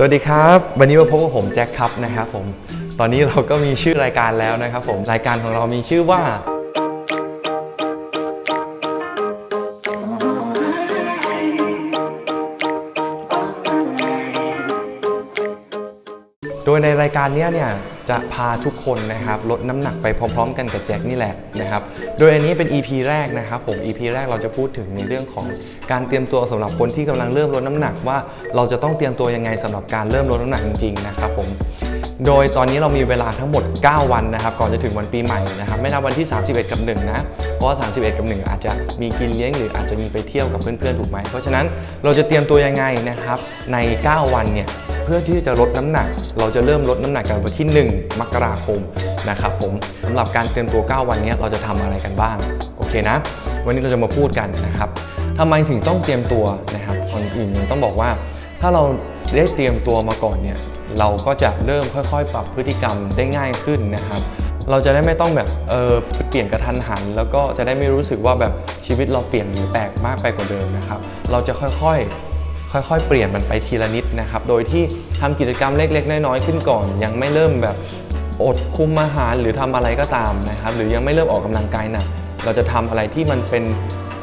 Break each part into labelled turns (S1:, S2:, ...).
S1: สวัสดีครับ วันนี้มาพบกับผมแจ็คครับนะครับผม ตอนนี้เราก็มีชื่อรายการแล้วนะครับผม รายการของเรามีชื่อว่า ยในรายการนี้เนี่ยจะพาทุกคนนะครับลดน้ำหนักไปพร้อม ๆ กันกับแจ็คนี่แหละนะครับ โดยอันนี้เป็น EP แรกนะครับผม EP แรกเราจะพูดถึงในเรื่องของการเตรียมตัวสำหรับคนที่กำลังเริ่มลดน้ำหนักว่าเราจะต้องเตรียมตัวยังไงสำหรับการเริ่มลดน้ำหนักจริงๆนะครับผม โดยตอนนี้เรามีเวลาทั้งหมด 9 วันนะครับ ก่อนจะถึงวันปีใหม่นะครับไม่นับวันที่ 31 กับ1นะเพราะว่า31 กับ 1 อาจจะมีกินเลี้ยงหรืออาจจะมีไปเที่ยวกับเพื่อนๆถูกไหมเพราะฉะนั้นเราจะเตรียมตัวยังไงนะครับใน 9 วันเนี่ย พื่อที่จะลดน้ำหนัก เราจะเริ่มลดน้ำหนักกันวันที่ 1 มกราคมนะครับผมสำหรับการเตรียมตัว 9 วันนี้เราจะทำอะไรกันบ้างโอเคนะ วันนี้เราจะมาพูดกันนะครับทำไมถึงต้องเตรียมตัวนะครับก่อนอื่นต้องบอกว่า ถ้าเราได้เตรียมตัวมาก่อนเนี่ยเราก็จะเริ่มค่อยๆ ปรับพฤติกรรมได้ง่ายขึ้นนะครับ เราจะได้ไม่ต้องแบบเออเปลี่ยนกระทันหัน แล้วก็จะได้ไม่รู้สึกว่าแบบชีวิตเราเปลี่ยนหรือแปลกมากไปกว่าเดิมนะครับ เราจะค่อยๆ ค่อยๆ เปลี่ยนมันไปทีละนิดนะครับ โดยที่ทำกิจกรรมเล็ก ๆ น้อยๆ ขึ้นก่อน ยังไม่เริ่มแบบอดคุมอาหารหรือทำอะไรก็ตามนะครับ หรือยังไม่เริ่มออกกำลังกายหนักเราจะทำอะไรที่มันเป็น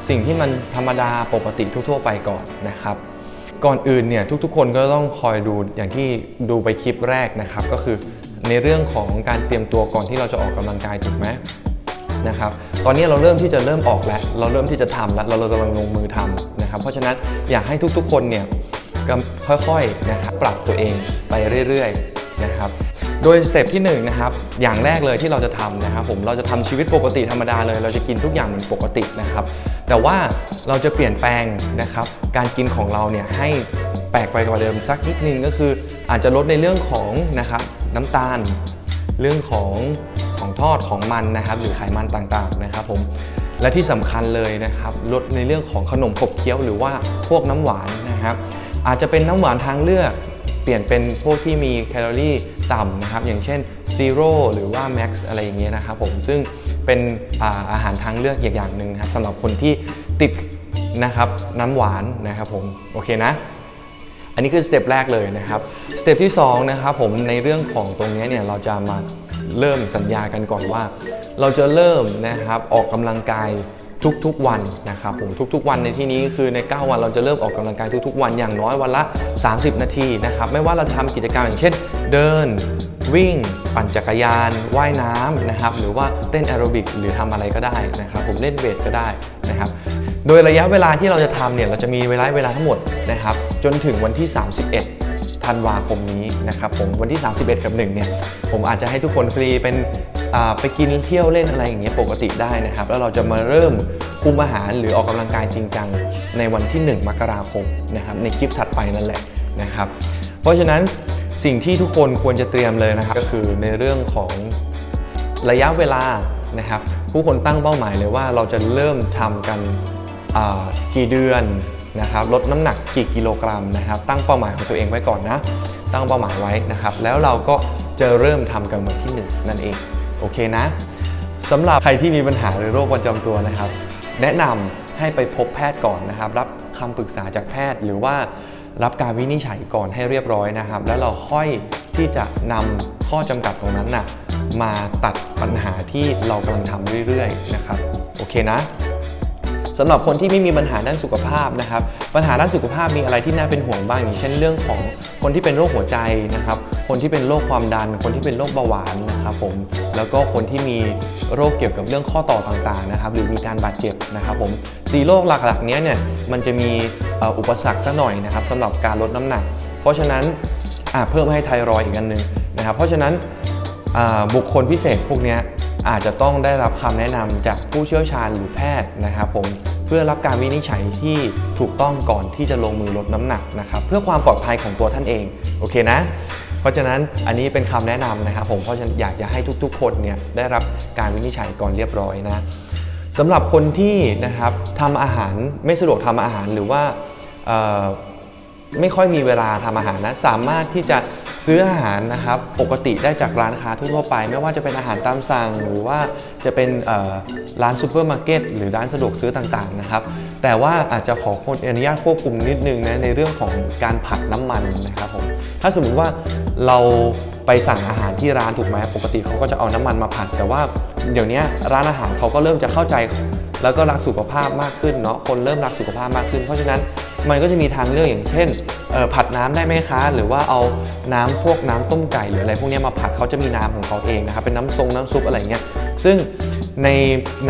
S1: สิ่งที่มันธรรมดาปกติทั่ว ๆ ไปก่อนนะครับ ก่อนอื่นเนี่ยทุกๆ คนก็ต้องคอยดูอย่างที่ดูไปคลิปแรกนะครับ ก็คือในเรื่องของการเตรียมตัวก่อนที่เราจะออกกำลังกายถูกไหมนะครับ ตอนนี้เราเริ่มที่จะเริ่มออกแล้ว เราเริ่มที่จะทำแล้ว เราเรากำลังลงมือทำนะครับ เพราะฉะนั้นอยากให้ทุกๆ คนเนี่ยค่อยๆนะครับปรับตัวเองไปเรื่อยๆนะครับ โดยสเต็ปที่1นงนะครับ อย่างแรกเลยที่เราจะทำนะครับ ผมเราจะทำชีวิตปกติธรรมดาเลย เราจะกินทุกอย่างเหมือนปกตินะครับ แต่ว่าเราจะเปลี่ยนแปลงนะครับ การกินของเราเนี่ยให้แปลกไปกว่าเดิมสักนิดนึงก็คืออาจจะลดในเรื่องของนะครับน้ำตาล เรื่องของ ทอดของมันนะครับหรือไขมันต่างๆนะครับผมและที่สำคัญเลยนะครับลดในเรื่องของขนมขบเคี้ยวหรือว่าพวกน้ำหวานนะครับอาจจะเป็นน้ำหวานทางเลือก เปลี่ยนเป็นพวกที่มีแคลอรี่ต่ำนะครับอย่างเช่นซีโร่หรือว่าแม็กซ์อะไรอย่างเงี้ยนะครับผมซึ่งเป็นอาอาหารทางเลือกอย่างอย่างหนึ่งนะครับสำหรับคนที่ติดนะครับน้ำหวานนะครับผมโอเคนะอันนี้คือสเต็ปแรกเลยนะครับ สเต็ปที่2นะครับผมในเรื่องของตรงนี้เนี่ยเราจะมา เริ่มสัญญากันก่อนว่า เราจะเริ่มนะครับออกกำลังกายทุกๆวันนะครับผมทุกๆวันในที่นี้คือใน 9 วันเราจะเริ่มออกกำลังกายทุกๆวันอย่างน้อยวันละ 30 นาทีนะครับไม่ว่าเราจะทำกิจกรรมอย่างเช่น เดิน วิ่ง ปั่นจักรยาน ว่ายน้ำนะครับหรือว่าเต้นแอโรบิกหรือทำอะไรก็ได้นะครับผมเล่นเวทก็ได้นะครับโดยระยะเวลาที่เราจะทำเนี่ยเราจะมีเวลาเวลาทั้งหมดนะครับจนถึงวันที่ 31 ธันวาคมนี้นะครับผมวันที่ 31 กับ1เนี่ยผมอาจจะให้ทุกคนฟรีเป็นไปกินเที่ยวเล่นอะไรอย่างเงี้ยปกติได้นะครับ แล้วเราจะมาเริ่มคุมอาหารหรือออกกำลังกายจริงจังในวันที่ 1 มกราคมนะครับในคลิปถัดไปนั่นแหละนะครับเพราะฉะนั้นสิ่งที่ทุกคนควรจะเตรียมเลยนะครับก็คือในเรื่องของระยะเวลานะครับผู้คนตั้งเป้าหมายเลยว่าเราจะเริ่มทำกันกี่เดือน นะครับลดน้ำหนักกี่กิโลกรัมนะครับ ตั้งเป้าหมายของตัวเองไว้ก่อนนะ ตั้งเป้าหมายไว้นะครับ แล้วเราก็จะเริ่มทำกันวันที่หนึ่งนั่นเองโอเคนะสำหรับใครที่มีปัญหาหรือโรคประจำตัวนะครับ แนะนำให้ไปพบแพทย์ก่อนนะครับ รับคำปรึกษาจากแพทย์หรือว่ารับการวินิจฉัยก่อนให้เรียบร้อยนะครับ แล้วเราค่อยที่จะนำข้อจำกัดตรงนั้นน่ะมาตัดปัญหาที่เรากำลังทำเรื่อยๆนะครับ โอเคนะ สำหรับคนที่ไม่มีปัญหาด้านสุขภาพนะครับ ปัญหาด้านสุขภาพมีอะไรที่น่าเป็นห่วงบ้างอย่างเช่นเรื่องของคนที่เป็นโรคหัวใจนะครับ คนที่เป็นโรคความดัน คนที่เป็นโรคเบาหวานนะครับผม แล้วก็คนที่มีโรคเกี่ยวกับเรื่องข้อต่อต่างๆนะครับ หรือมีการบาดเจ็บนะครับผมสีโรคหลักๆ เนี้ยเนี่ยมันจะมีอุปสรรคซะหน่อยนะครับสำหรับการลดน้ำหนัก เพราะฉะนั้นเพิ่มให้ไทรอยอีกอันหนึงนะครับ เพราะฉะนั้นบุคคลพิเศษพวกนี้ อาจจะต้องได้รับคำแนะนำจากผู้เชี่ยวชาญหรือแพทย์นะครับผมเพื่อรับการวินิจฉัยที่ถูกต้องก่อนที่จะลงมือลดน้ำหนักนะครับเพื่อความปลอดภัยของตัวท่านเองโอเคนะ เพราะฉะนั้นอันนี้เป็นคำแนะนำนะครับผมเพราะฉะนั้นอยากจะให้ทุกๆ คนเนี่ยได้รับการวินิจฉัยก่อนเรียบร้อยนะสำหรับคนที่นะครับทำอาหารไม่สะดวกทำอาหารหรือว่าไม่ค่อยมีเวลาทำอาหารนะสามารถที่จะ ซื้ออาหารนะครับปกติได้จากร้านค้าทั่วไป ไม่ว่าจะเป็นอาหารตามสั่ง หรือว่าจะเป็นร้านซูเปอร์มาร์เก็ตหรือร้านสะดวกซื้อต่างๆนะครับแต่ว่าอาจจะขอคนอนุญาตควบคุมนิดนึงนะในเรื่องของการผัดน้ำมันนะครับผมถ้าสมมุติว่าเราไปสั่งอาหารที่ร้านถูกไหมปกติเขาก็จะเอาน้ำมันมาผัด แต่ว่าเดี๋ยวนี้ร้านอาหารเขาก็เริ่มจะเข้าใจ แล้วก็รักสุขภาพมากขึ้นเนาะคนเริ่มรักสุขภาพมากขึ้น เพราะฉะนั้น มันก็จะมีทางเลือกอย่างเช่นผัดน้ำได้ไหมคะ หรือว่าเอาน้ำพวกน้ำต้มไก่หรืออะไรพวกนี้มาผัดเขาจะมีน้ำของเขาเองนะครับเป็นน้ำทรงน้ำซุปอะไรเงี้ยซึ่งใน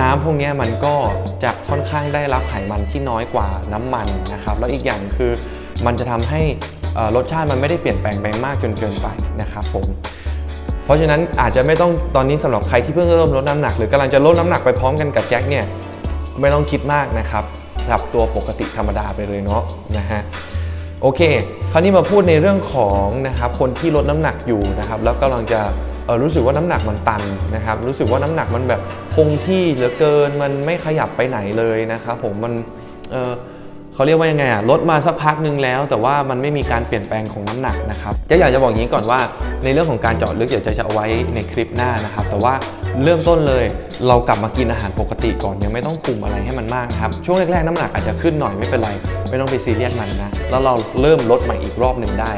S1: น้ำพวกนี้มันก็จะค่อนข้างได้รับไขมันที่น้อยกว่าน้ำมันนะครับแล้วอีกอย่างคือมันจะทำให้รสชาติมันไม่ได้เปลี่ยนแปลงไปมากจนเกินไปนะครับผมเพราะฉะนั้นอาจจะไม่ต้องตอนนี้สำหรับใครที่เพิ่งเริ่มลดน้ำหนัก หรือกำลังจะลดน้ำหนักไปพร้อมกันกับแจ็คเนี่ยไม่ต้องคิดมากนะครับ ปรับตัวปกติธรรมดาไปเลยเนาะนะฮะโอเค คราวนี้มาพูดในเรื่องของนะครับคนที่ลดน้ำหนักอยู่นะครับแล้วกำลังจะเออรู้สึกว่าน้ำหนักมันตันนะครับรู้สึกว่าน้ำหนักมันแบบคงที่เหลือเกินมันไม่ขยับไปไหนเลยนะครับผมมันเออ เขาเรียกว่ายังไงอะลดมาสักพักหนึ่งแล้ว แต่ว่ามันไม่มีการเปลี่ยนแปลงของน้ำหนักนะครับจะอยากจะบอกอย่างนี้ก่อนว่า ในเรื่องของการเจาะลึกเดี๋ยวจะจะเอาไว้ในคลิปหน้านะครับ แต่ว่าเริ่มต้นเลยเรากลับมากินอาหารปกติก่อนยังไม่ต้องคุมอะไรให้มันมากครับช่วงแรกๆน้ำหนักอาจจะขึ้นหน่อยไม่เป็นไร ไม่ต้องไปซีเรียสมันนะแล้วเราเริ่มลดใหม่อีกรอบหนึ่งได้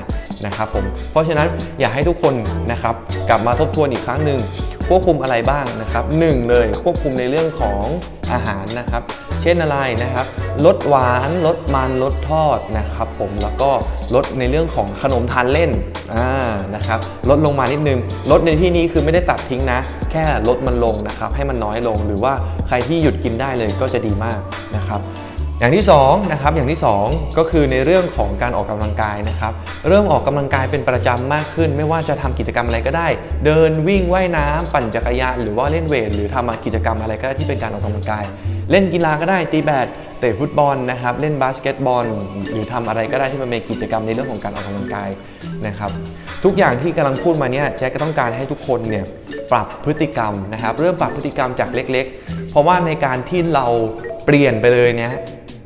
S1: นะครับผมเพราะฉะนั้นอยากให้ทุกคนนะครับกลับมาทบทวนอีกครั้งหนึ่งควบคุมอะไรบ้างนะครับหนึ่งเลยควบคุมในเรื่องของอาหารนะครับ เช่นอะไรนะครับลดหวานลดมันลดทอดนะครับผมแล้วก็ลดในเรื่องของขนมทานเล่นอ่านะครับลดลงมานิดนึงลดในที่นี้คือไม่ได้ตัดทิ้งนะ แค่ลดมันลงนะครับให้มันน้อยลงหรือว่าใครที่หยุดกินได้เลยก็จะดีมากนะครับ อย่างที่2นะครับอย่างที่ 2 ก็คือในเรื่องของการออกกำลังกายนะครับ เริ่มออกกำลังกายเป็นประจำมากขึ้น ไม่ว่าจะทำกิจกรรมอะไรก็ได้ เดินวิ่งว่ายน้ำปั่นจักรยานหรือว่าเล่นเวทหรือทำกิจกรรมอะไรก็ได้ที่เป็นการออกกำลังกาย เล่นกีฬาก็ได้ตีแบดเตะฟุตบอลนะครับเล่นบาสเกตบอล หรือทำอะไรก็ได้ที่มันเป็นกิจกรรมในเรื่องของการออกกำลังกายนะครับทุกอย่างที่กำลังพูดมาเนี่ยแจ็คก็ต้องการให้ทุกคนเนี่ยปรับพฤติกรรมนะครับ เริ่มปรับพฤติกรรมจากเล็ก ๆ เพราะว่าในการที่เราเปลี่ยนไปเลยเนี่ย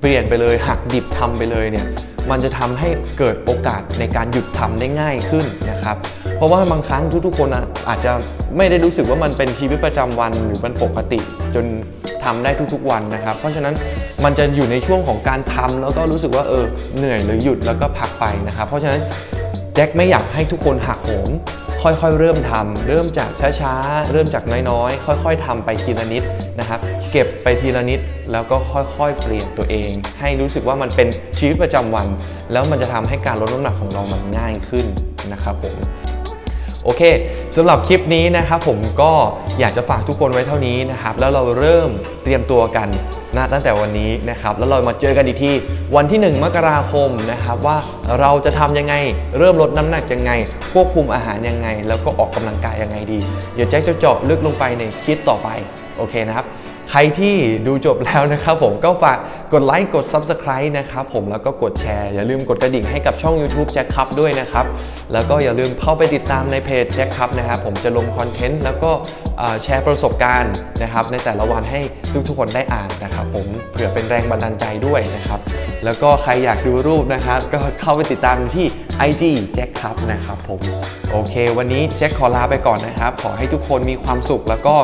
S1: เปลี่ยนไปเลยหักดิบทำไปเลยเนี่ยมันจะทำให้เกิดโอกาสในการหยุดทำได้ง่ายขึ้นนะครับ เพราะว่าบางครั้งทุกๆคนอาจจะไม่ได้รู้สึกว่ามันเป็นชีวิตประจำวันหรือมันปกติ จนทำได้ทุกๆวันนะครับ เพราะฉะนั้นมันจะอยู่ในช่วงของการทำแล้วก็รู้สึกว่าเออเหนื่อยหรือหยุดแล้วก็พักไปนะครับ เพราะฉะนั้นแจ็คไม่อยากให้ทุกคนหักโหม ค่อยๆ เริ่มทำเริ่มจากช้าๆ เริ่มจากน้อยๆ ค่อยๆทำไปทีละนิดนะครับ เก็บไปทีละนิดแล้วก็ค่อยๆ เปลี่ยนตัวเอง ให้รู้สึกว่ามันเป็นชีวิตประจำวัน แล้วมันจะทำให้การลดน้ำหนักของเรามันง่ายขึ้นนะครับผม โอเคสำหรับคลิปนี้นะครับผมก็อยากจะฝากทุกคนไว้เท่านี้นะครับ แล้วเราเริ่มเตรียมตัวกันนะตั้งแต่วันนี้นะครับ แล้วเรามาเจอกันอีกทีวันที่ 1 มกราคมนะครับ ว่าเราจะทำยังไง เริ่มลดน้ำหนักยังไง ควบคุมอาหารยังไง แล้วก็ออกกำลังกายยังไงดี เดี๋ยวแจ็คจะเจาะลึกลงไปในคลิปต่อไป โอเคนะครับ ใครที่ดูจบแล้วนะครับผมก็ฝากกดไลค์กด Subscribe นะครับผมแล้วก็กดแชร์ อย่าลืมกดกระดิ่งให้กับช่อง YouTube แจ็คคัพด้วยนะครับ แล้วก็อย่าลืมเข้าไปติดตามในเพจแจ็คคัพนะครับผมจะลงคอนเทนต์แล้วก็แชร์ประสบการณ์นะครับในแต่ละวันให้ทุกๆคนได้อ่านนะครับผมเผื่อเป็นแรงบันดาลใจด้วยนะครับ แล้วก็ใครอยากดูรูปนะครับ ก็เข้าไปติดตามที่ IG แจ็คคับนะครับผม โอเค วันนี้แจ็คขอลาไปก่อนนะครับ ขอให้ทุกคนมีความสุขแล้วก็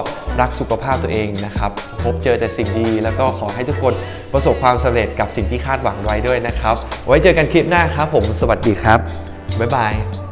S1: รักสุขภาพตัวเองนะครับ พบเจอแต่สิ่งดี แล้วก็ขอให้ทุกคนประสบความสำเร็จกับสิ่งที่คาดหวังไว้ด้วยนะครับ ไว้เจอกันคลิปหน้าครับผม สวัสดีครับ บ๊ายบาย